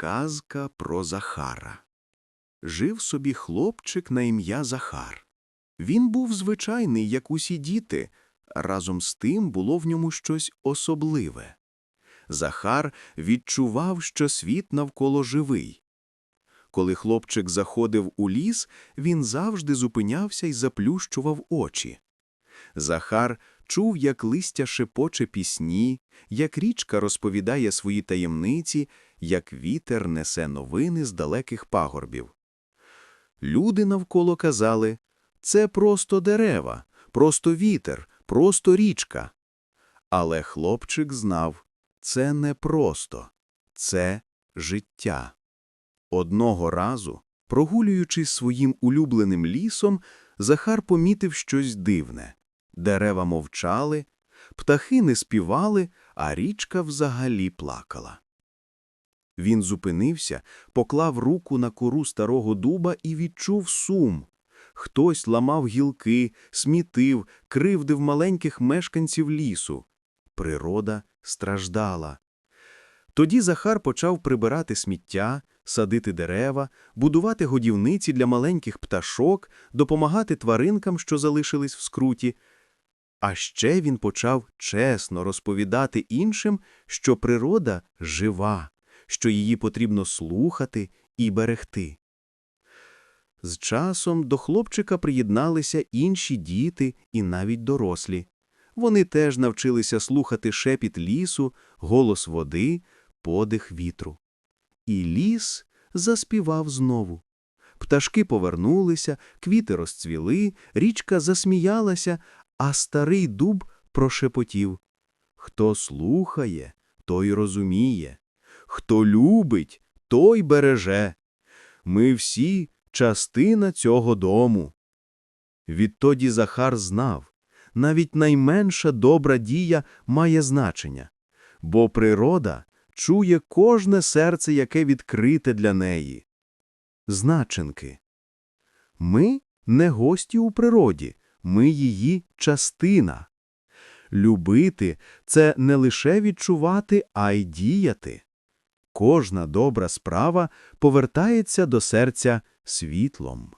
Казка про Захара. Жив собі хлопчик на ім'я Захар. Він був звичайний, як усі діти, разом з тим було в ньому щось особливе. Захар відчував, що світ навколо живий. Коли хлопчик заходив у ліс, він завжди зупинявся і заплющував очі. Захар чув, як листя шепоче пісні, як річка розповідає свої таємниці, як вітер несе новини з далеких пагорбів. Люди навколо казали «це просто дерева, просто вітер, просто річка». Але хлопчик знав це не просто, це життя. Одного разу, прогулюючись своїм улюбленим лісом, Захар помітив щось дивне. Дерева мовчали, птахи не співали, а річка взагалі плакала. Він зупинився, поклав руку на кору старого дуба і відчув сум. Хтось ламав гілки, смітив, кривдив маленьких мешканців лісу. Природа страждала. Тоді Захар почав прибирати сміття, садити дерева, будувати годівниці для маленьких пташок, допомагати тваринкам, що залишились в скруті. А ще він почав чесно розповідати іншим, що природа жива, що її потрібно слухати і берегти. З часом до хлопчика приєдналися інші діти і навіть дорослі. Вони теж навчилися слухати шепіт лісу, голос води, подих вітру. І ліс заспівав знову. Пташки повернулися, квіти розцвіли, річка засміялася, а старий дуб прошепотів. Хто слухає, той розуміє. Хто любить, той береже. Ми всі частина цього дому. Відтоді Захар знав, навіть найменша добра дія має значення, бо природа чує кожне серце, яке відкрите для неї. Значенки. Ми не гості у природі, ми її частина. Любити – це не лише відчувати, а й діяти. Кожна добра справа повертається до серця світлом.